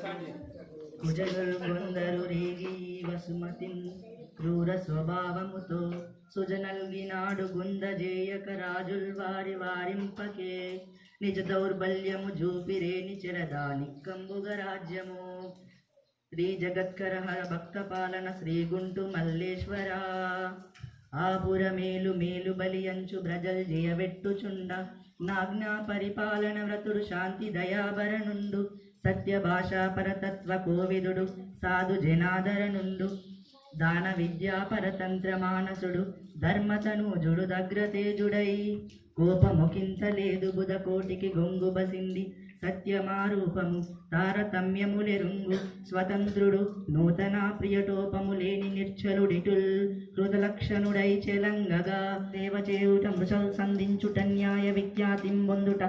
ప్రజలు కొందరు రేగి వసుమతి క్రూర స్వభావముతో సుజనల్గినాడు గుందజేయక రాజుల్ వారి వారింపకే నిజ దౌర్బల్యము జూపిరేని చెరదాని కంబుగ రాజ్యము శ్రీ జగత్కర భక్త పాలన శ్రీ గుంటు మల్లేశ్వర ఆపుర మేలు మేలు బలి భ్రజల్ బ్రజల్ జయవెట్టుచుండ. నాజ్ఞా పరిపాలన వ్రతుడు శాంతి దయాభరణుండు సత్య భాషా పరతత్వ కోవిదుడు సాధు జనాదరణుండు. దాన విద్యా పరతంత్ర మానసుడు ధర్మతనూజుడు దగ్రతేజుడై కోపముకింత లేదు బుధ కోటికి గొంగు బసింది సత్యమారూపము తారతమ్యములెరుంగు. స్వతంత్రుడు నూతన ప్రియటోపము లేని నిర్చలుడిటుల్ హృదలక్షణుడై చెలంగగా. దేవచేయుట మృషల్ సంధించుట న్యాయ విఖ్యాతిం పొందుట